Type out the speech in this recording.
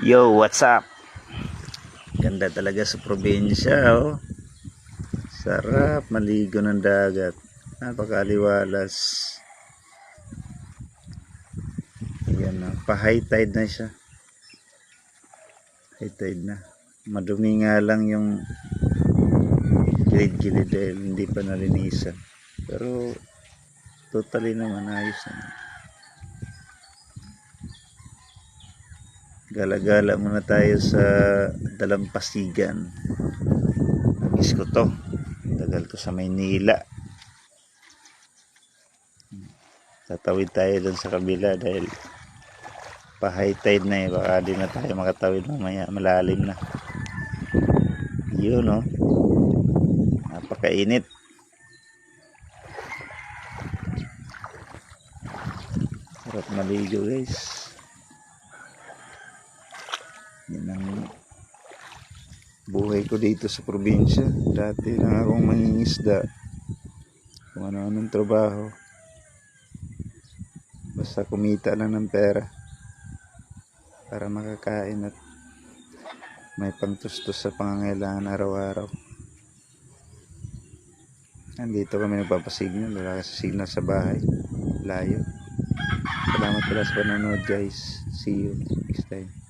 Yo, what's up? Ganda talaga sa probinsya, oh. Sarap maligo ng dagat. Napakaliwalas. Ayan na. Pa-high tide na siya. High tide na. Madumi nga lang yung gilid-gilid dahil hindi pa nalinisan. Pero totally naman ayos naman. Gala-gala muna tayo sa Dalampasigan. Namiss ko to. Tagal ko sa Maynila. Tatawid tayo dun sa kabila dahil pa high tide na eh. Baka di na tayo makatawid mamaya. Malalim na. Yun no. Napakainit. Sarap maligo guys. Yan ang buhay ko dito sa probinsya. Dati na akong mangingisda. Kung ano-anong trabaho. Basta kumita lang ng pera. Para makakain at may pangtustos sa pangangailangan araw-araw. Nandito kami nagpapasignal. Wala kasi signal sa bahay. Layo. Salamat pala sa panonood guys. See you next time.